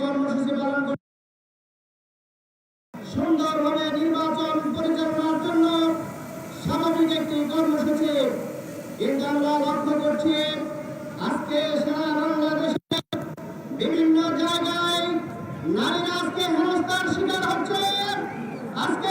কর্মসূচি পালন করে সুন্দরভাবে নির্বাচন পরিচালনার জন্য স্বাভাবিক একটি কর্মসূচি। কিন্তু আমরা লক্ষ্য করছি, আজকে সারা বাংলাদেশে বিভিন্ন জায়গায় নারীরা আজকে হেনস্থার শিকার হচ্ছে। আজকে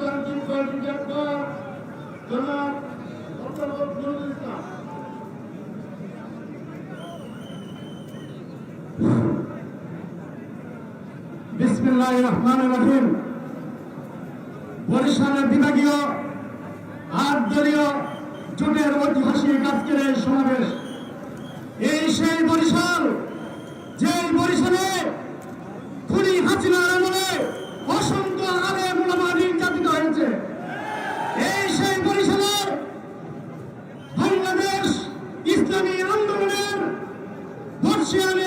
মাননীয় বরিশালের বিভাগীয় আট দলীয় জোটের ঐতিহাসিক আজকের এই সমাবেশ। এই সেই বরিশাল, যেই বরিশালে Attenzione!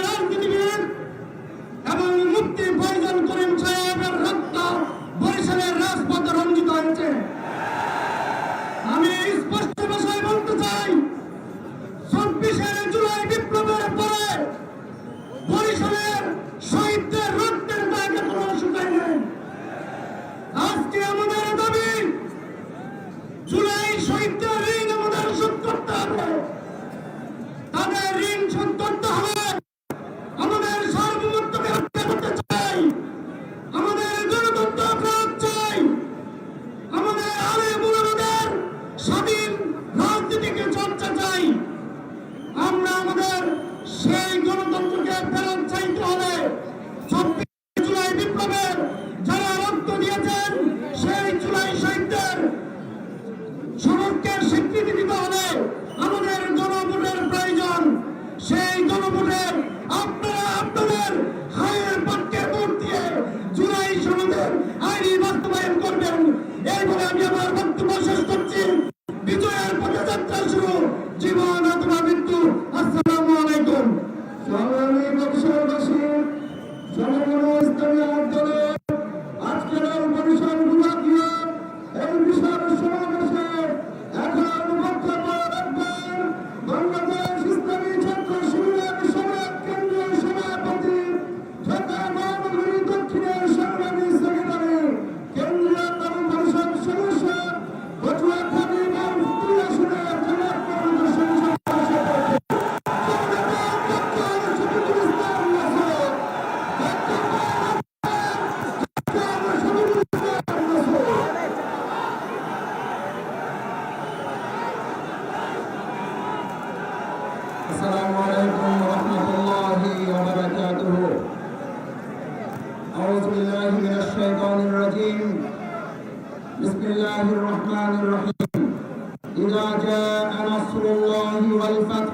সেই গণতন্ত্রকে ফেরত চাইতে হলে দেশের জনগণ ইসলামী الله والفتح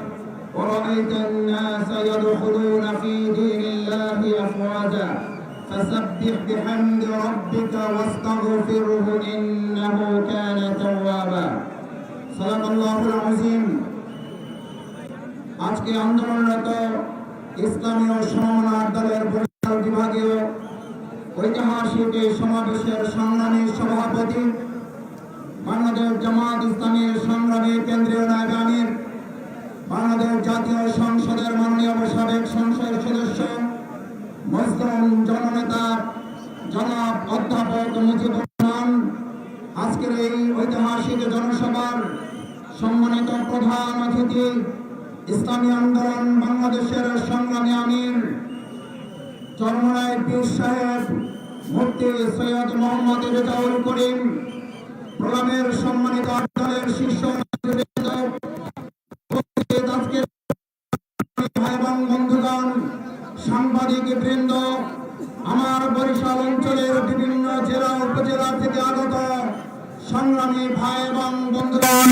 ورأيت الناس يدخلون في دين الله أفواجا فسبح بحمد ربك واستغفره إنه كان توابا صدق الله العظيم আজকে আন্দোলনরত ইসলামীয় সমমনার দলের বরিশাল বিভাগীয় ঐতিহাসিক এই সমাবেশের সংগ্রামী সভাপতি বাংলাদেশ জামাত ইসলামীর সংগ্রামী কেন্দ্রীয় নায়ক আমির, বাংলাদেশ জাতীয় সংসদের মাননীয় সাবেক সংসদ সদস্য, মুসলিম জননেতা জনাব অধ্যাপক মুজিবুর রহমান, আজকের এই ঐতিহাসিক জনসভার সম্মানিত প্রধান অতিথি, ইসলামী আন্দোলন বাংলাদেশের সংগ্রামী আমির চরমরায় পীর সাহেব, মুফতি সৈয়দ মোহাম্মদ রেজাউল করিম, প্রোগ্রামের দলের শীর্ষ আমার বরিশাল অঞ্চলের বিভিন্ন জেলা, উপজেলা থেকে আগত সংগ্রামী ভাই এবং বন্ধুগণ,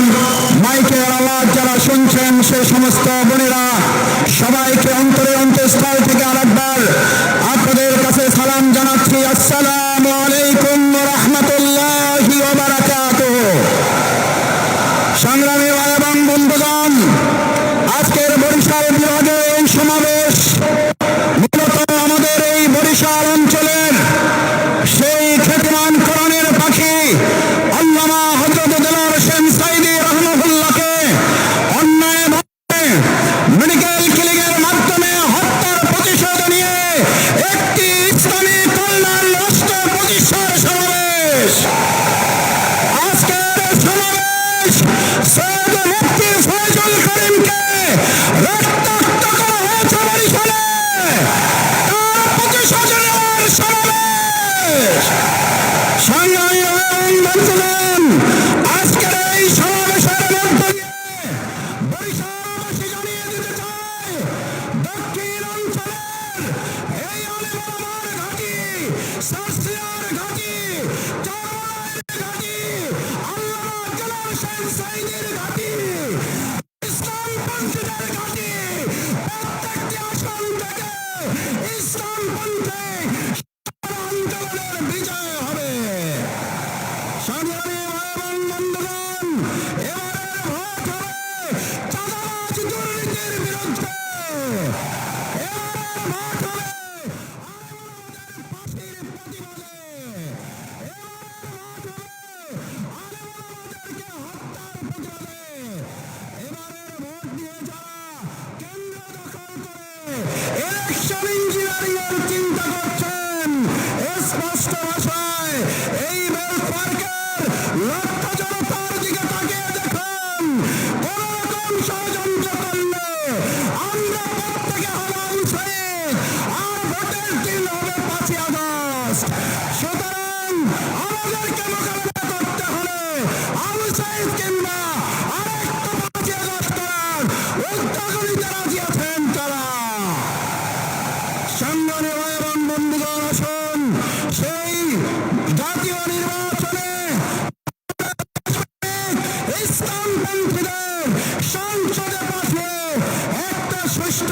মাইকের আওয়াজ যারা শুনছেন, সে সমস্ত বোনেরা Jordi! সৃষ্ট